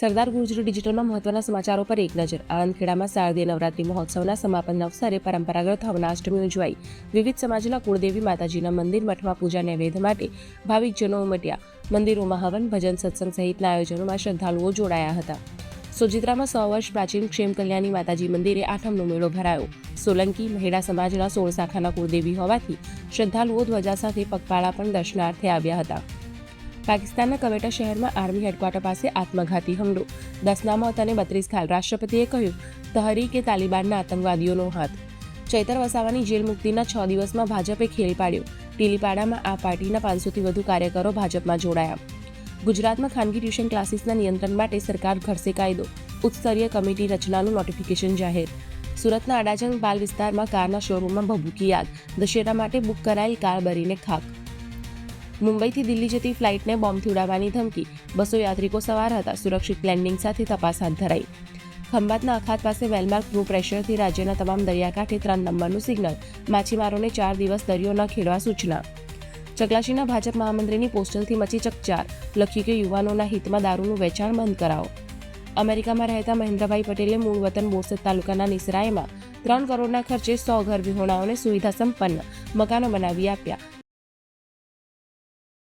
સરદાર ગુર્જર ડિજિટલમાં મહત્વના સમાચારો પર એક નજર. આણંદખેડામાં શારદીય નવરાત્રી મહોત્સવના સમાપન અવસરે પરંપરાગત હવનાષ્ટમી ઉજવાઈ. વિવિધ સમાજના કુળદેવી માતાજીના મંદિર મઠમાં પૂજા નૈવેદ્ય માટે ભાવિકજનો ઉમટ્યા. મંદિરોમાં હવન, ભજન, સત્સંગ સહિતના આયોજનોમાં શ્રદ્ધાળુઓ જોડાયા હતા. સોજિત્રામાં સો વર્ષ પ્રાચીન ક્ષેમ કલ્યાણી માતાજી મંદિરે આઠમનો મેળો ભરાયો. સોલંકી મહેડા સમાજના સોળ શાખાના કુળદેવી હોવાથી શ્રદ્ધાળુઓ ધ્વજા સાથે પગપાળા પણ દર્શનાર્થે આવ્યા હતા. પાકિસ્તાનના કવેટા શહેરમાં આર્મી હેડક્વાર્ટર પાસે આત્મઘાતી હુમલો. દસના મોત અને બત્રીસ ઘાયલ રાષ્ટ્રપતિએ કહ્યું, તહરીકે તાલિબાનના આતંકવાદીઓનો હાથ. ચૈતર વસાવાની જેલ મુક્તિના છ દિવસમાં ભાજપે ખેલ પાડ્યો. ટીલીપાડામાં આ પાર્ટીના પાંચસોથી વધુ કાર્યકરો ભાજપમાં જોડાયા. ગુજરાતમાં ખાનગી ટ્યુશન ક્લાસીસના નિયંત્રણ માટે સરકાર ઘડશે કાયદો. ઉચ્ચસ્તરીય કમિટી રચનાનું નોટિફિકેશન જાહેર. સુરતના અડાજણ બાલ વિસ્તારમાં કારના શોરૂમમાં ભભૂકી આગ. દશેરા માટે બુક કરાયેલ કાર બરીને ખાક. મુંબઈથી દિલ્હી જતી ફ્લાઇટને બોમ્બથી ઉડાવવાની ધમકી. બસો યાત્રિકો સવાર હતા. સુરક્ષિત લેન્ડિંગ સાથે તપાસ હાથ ધરાઈ. ખંભાતના અખાત પાસે વેલમાર્ક નો પ્રેશરથી રાજ્યના તમામ દરિયાકાંઠે ત્રણ નંબરનું સિગ્નલ. માછીમારોને ચાર દિવસ દરિયો ન ખેડવા સૂચના. ચકલાશીના ભાજપ મહામંત્રીની પોસ્ટલથી મચી ચકચાર. લખ્યું કે, યુવાનોના હિતમાં દારૂનું વેચાણ બંધ કરાવો. અમેરિકામાં રહેતા મહેન્દ્રભાઈ પટેલે મૂળ વતન બોરસદ તાલુકાના નિસરાયમાં ત્રણ કરોડના ખર્ચે સો ઘર વિહોણાઓને સુવિધા સંપન્ન મકાનો બનાવી આપ્યા.